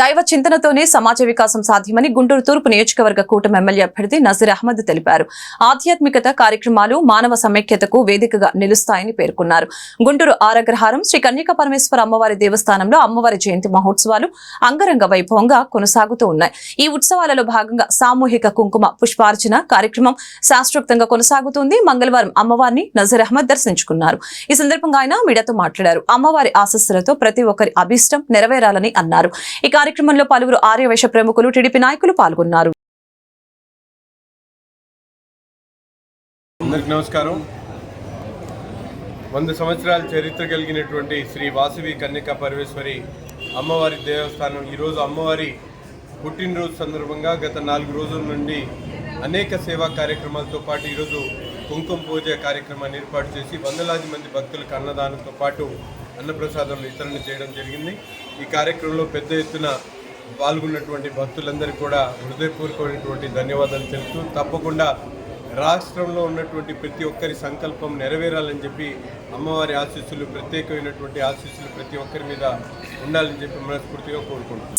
దైవ చింతనతోనే సమాజ వికాసం సాధ్యమని గుంటూరు తూర్పు నియోజకవర్గ కూటమి ఎమ్మెల్యే అభ్యర్థి నజీర్ అహ్మద్ తెలిపారు. ఆధ్యాత్మికత కార్యక్రమాలు మానవ సమైక్యతకు వేదికగా నిలుస్తాయని పేర్కొన్నారు. గుంటూరు ఆరగ్రహారం శ్రీ కన్యక పరమేశ్వర అమ్మవారి దేవస్థానంలో అమ్మవారి జయంతి మహోత్సవాలు అంగరంగ వైభవంగా కొనసాగుతూ ఉన్నాయి. ఈ ఉత్సవాలలో భాగంగా సామూహిక కుంకుమ పుష్పార్చన కార్యక్రమం శాస్త్రోక్తంగా కొనసాగుతుంది. మంగళవారం అమ్మవారిని నజీర్ అహ్మద్ దర్శించుకున్నారు. ఈ సందర్భంగా ఆయన మీడియాతో మాట్లాడారు. అమ్మవారి ఆశస్సులతో ప్రతి ఒక్కరి అభిష్టం నెరవేరాలని అన్నారు. ఇక కార్యక్రమంలో పలువురు ఆర్యవైశ్య ప్రముఖులు టీడీపీ నాయకులు పాల్గొన్నారు. అందరికి నమస్కారం. వంద సంవత్సరాల చరిత్ర కలిగినటువంటి శ్రీ వాసవి కన్యకా పరమేశ్వరి అమ్మవారి దేవస్థానం. ఈరోజు అమ్మవారి పుట్టినరోజు సందర్భంగా గత నాలుగు రోజుల నుండి అనేక సేవా కార్యక్రమాలతో పాటు ఈరోజు కుంకుమ పూజ కార్యక్రమాన్ని ఏర్పాటు చేసి వందలాది మంది భక్తులకు అన్నదానంతో పాటు అన్నప్రసాదం వితరణ చేయడం జరిగింది. ఈ కార్యక్రమంలో పెద్ద ఎత్తున పాల్గొన్నటువంటి భక్తులందరికీ కూడా హృదయపూర్వకమైనటువంటి ధన్యవాదాలు తెలుపుతూ తప్పకుండా రాష్ట్రంలో ఉన్నటువంటి ప్రతి ఒక్కరి సంకల్పం నెరవేరాలని చెప్పి అమ్మవారి ఆశీస్సులు ప్రత్యేకమైనటువంటి ఆశీస్సులు ప్రతి ఒక్కరి మీద ఉండాలని చెప్పి మనస్ఫూర్తిగా కోరుకుంటున్నాం.